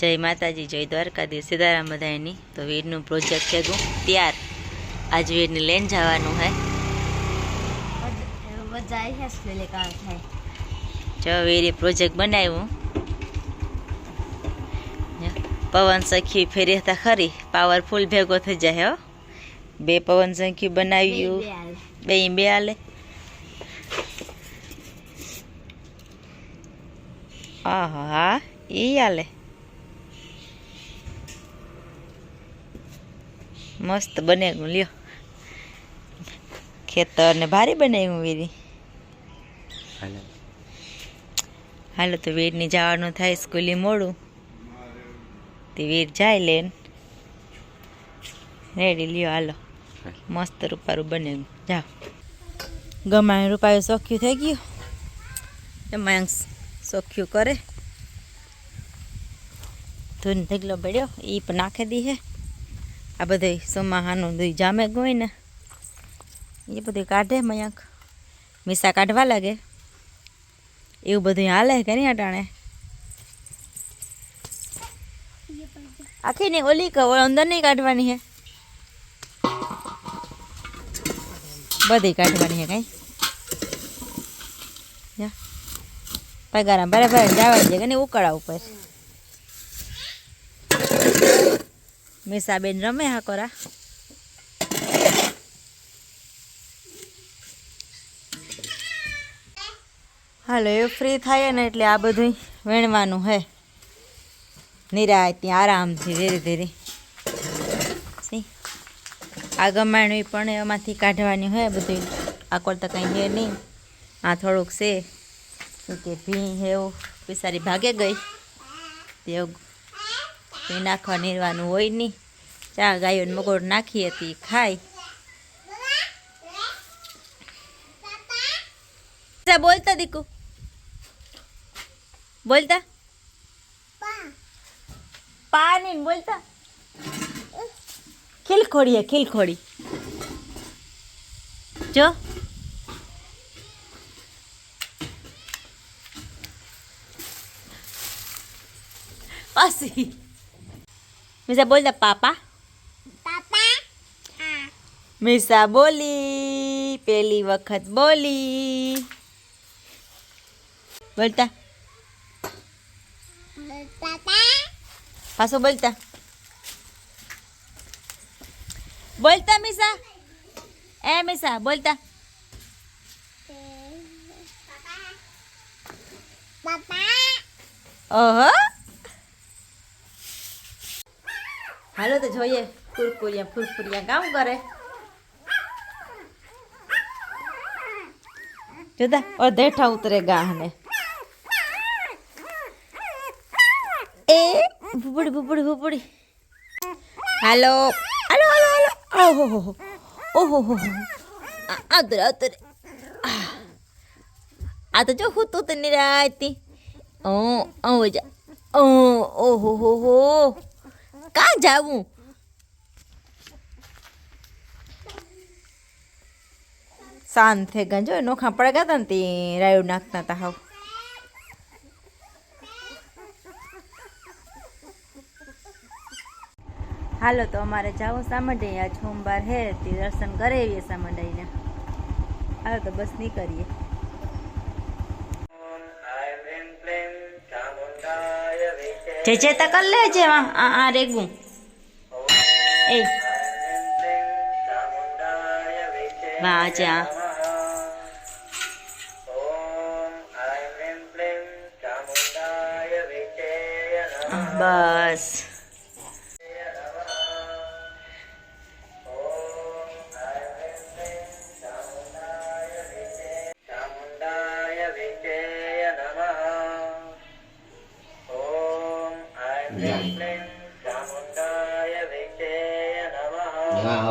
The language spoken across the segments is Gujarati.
જય માતાજી જય દ્વારકાધીશ સીતારામ બધાની તો વીરનું પ્રોજેક્ટ છે તું. ત્યાર. આજ વીરને લઈને જવાનું હે. જો વીરે પ્રોજેક્ટ બનાવ્યું. પવન સખી ફેરી હતા ખરી. પાવરફુલ ભેગો થઈ જાય હો. બે પવન સખી બનાવ્યું. બે બે આલે. આહા હા એ આલે. મસ્ત બનાવ્યું લ્યો. ખેતર ને ભારે બનાવ્યું વીરી. હાલો. તો વીરની જવાનું થાય સ્કૂલે મોડું. તે વીર જાય લેન. રેડી લ્યો હાલો. મસ્ત રૂપારું બને જાઓ. ગમાય રૂપાયું સોખ્યું થઈ ગયું? એમાં સોખ્યું કરે. ધૂન ઢગલો પડ્યો. એ પણ નાખી દી હે. આ બધું સોમાહાનું દુઈ જામે ગયું ને એ બધું કાઢે મયાક. મીસા કાઢવા લાગે. એવું બધું હાલે કે નહીં અટાણે? આખી ને ઓલી કહો અંદર નહીં કાઢવાની હે? બધી કાઢવાની હે કઈ? પગારા બરાબર જવા દે કે નહીં? ઉકળા ઉપર. મીસાબેન રમે હા કોરા? હાલો, એ ફ્રી થાય ને એટલે આ બધું વેણવાનું હે. નિરાય ત્યાં આરામથી ધીરે ધીરે. આ ગમાણવી પણ એમાંથી કાઢવાની હોય બધું આકોર તો કંઈ હે નહીં. આ થોડુંક છે. કે ભી એવું પિસારી ભાગે ગઈ. તે ભી નાખવા નીરવાનું હોય નહીં. ચા ગાયોને મગોડ નાખી હતી ખાય બોલતા દીકુ? બોલતા? પાની બોલતા? ખીલખોડી હે ખીલખોડી. જો. પાસી મીસા બોલતા પાપા મીસા બોલી પેલી વખત બોલી બોલતા પાછું બોલતા બોલતા મીસા એ મીસા બોલતા ઓહો હાલો તો જોઈએ કુરકુરિયા ફુરફુરિયા કામ કરે. જોતા અધેઠા ઉતરે ગાહને. એ, ભૂપડી ભૂપડી ભૂપડી. હાલો. હાલો હાલો હાલો. ઓહો ઓહો, હો આતરે આતરે આ તો જો હું તું તો રાતી ઓ ઓ, જા. ઓ, ઓહો, હો હો. કાં જાવું? શાંત થઈ ગયા જો નોખા પડ્યા હતા ને તે રાયુ નાખતા હતા હાવ. હાલો, તો અમારે જાવું સામંડાઈ આજ સોમવાર હે, તે દર્શન કરે આવીએ સામંડાઈને હાલો, તો બસ નીકળીએ. જે જે તકલ લે જે આ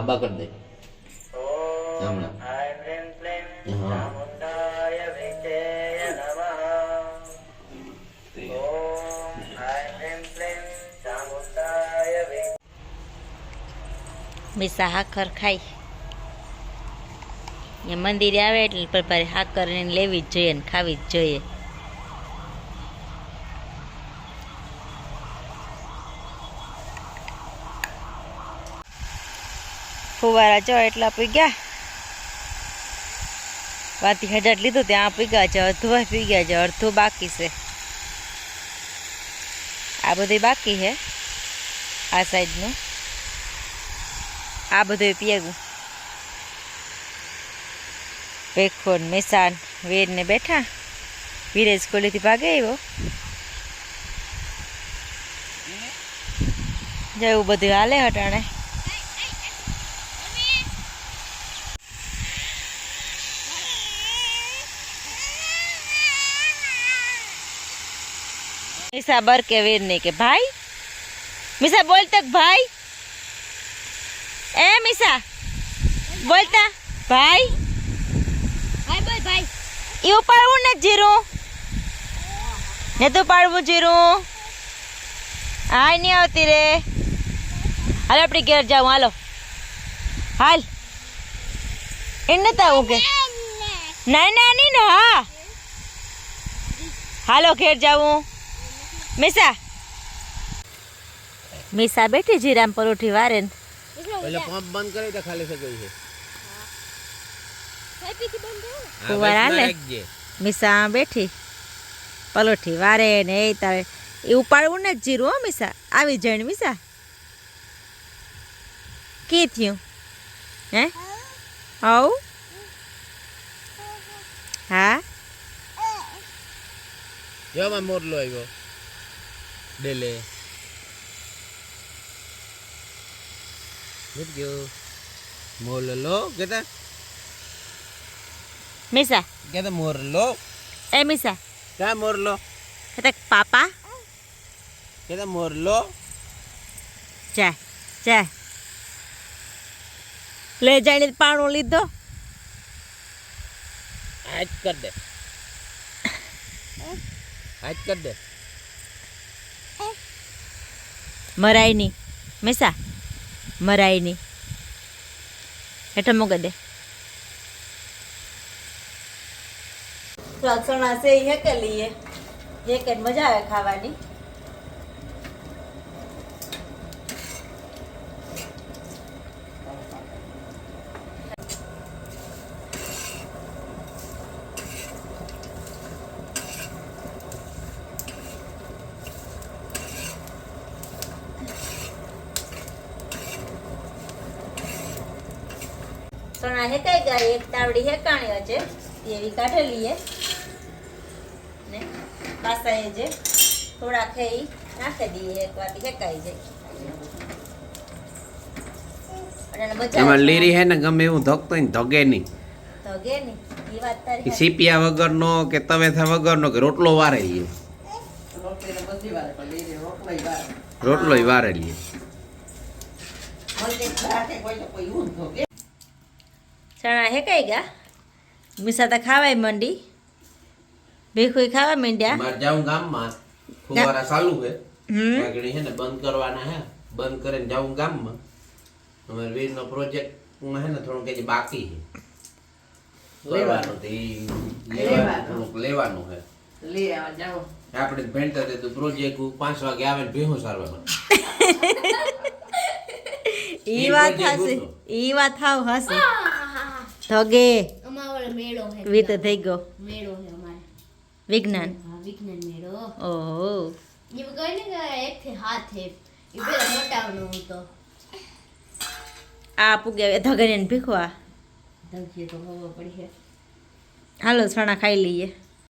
આબા કરી દે હમણાં. હા. મીસા એ મંદિરે આવે એટલે પર હાકર લેવી જ જોઈએ ને ખાવી જ જોઈએ. ફુવારા ચો એટલા પીગ્યા વાતી હજાર લીધું ત્યાં પીગ્યા છે અડધું પી ગયા છે અડધું બાકી છે. આ બધું બાકી છે આ સાઈડનું. આ બધું પીએગું પેખોન મેસાન વીર ને બેઠા. વીરે સ્કૂલેથી ભાગે આવ્યો. જેવું બધું હાલે હટાણે. મીસા બર કે વીર ને કે ભાઈ મીસા બોલ તક ભાઈ એ મીસા બોલતા ભાઈ ભાઈ બોલ ભાઈ એવું પાડવું ને જીરું ને તું પાડવું જીરું હાય નહીં આવતી રે હાલ આપણે ઘેર જાઉં હાલો હાલ એ નથી આવું કે ના ના નહીં ને હા હાલો ઘેર જાવું મીસા. મિસા બેઠી જીરામ પરોઠી વારે ને પંપ બંધ કરી દે ખાલી થઈ ગઈ છે. મીસા બેઠી. પલોઠી વારે ને એ તારે એ ઉપાડવું ને જ જીરું હો મીસા. આવી જણ મીસા. કી થયું? હે? હવ? હા? જોમાં મોરલો આવ્યો. ડેલે મિટ ગયો મોરલો કેતા મીસા કેતા મોરલો એ મીસા ક્યાં મોરલો કહેતા પાપા કેતા મોરલો જા જા લે જાણી પાણું લીધો. આજ કર દે. આજ કર દે. મરાય નહીં મેસા મરાય નહીં હેઠળ મૂકી દે. હેકે લઈએ હેકે મજા આવે ખાવાની? ચણા હેકાઈ ગયા એક તાવડી હેકાણી છે એવી કાઢેલી ને પાસા એ જે થોડા ખેઈ નાખી દઈએ એક વાટી હેકાઈ જાય. એમાં લીરી હે ને ગમે એવું ધોકતો ને ધોગે નહીં. સીપિયા વગરનો કે તવેથા વગરનો કે રોટલો વારે લઈએ રોટલો વારે લઈએ ચણા હેકાઈ ગયા. મીસા તો ખાવાય મંડી. ભીખુઈ ખાવા માંડ્યા. મારે જાઉં ગામમાં. ફુવારા ચાલુ છે. આગળ છે ને બંધ કરવાના હે બંધ કરીને જાઉં ગામમાં. અમારે વીરનો પ્રોજેક્ટ હે ને થોડું કે બાકી છે. લેવાનું તો લેવાનું આપણે તો પ્રોજેક્ટ પાંચ વાગે આવે ને ભેહું સારવા ઈ ઈ વાત હશે. ઈ વાત હાવ હશે. ધગે મેળો હે થઈ ગયો. મેળો હે અમારે. વિજ્ઞાન. હા વિજ્ઞાન મેળો. ઓહો. એ કહે ને એક થી હાથ હે. એ પેલા મોટાવનો હતો. આ પૂગે ધગને ભીખવા. ધગીએ તો ખબર પડી છે હાલો સણા ખાઈ લઈએ.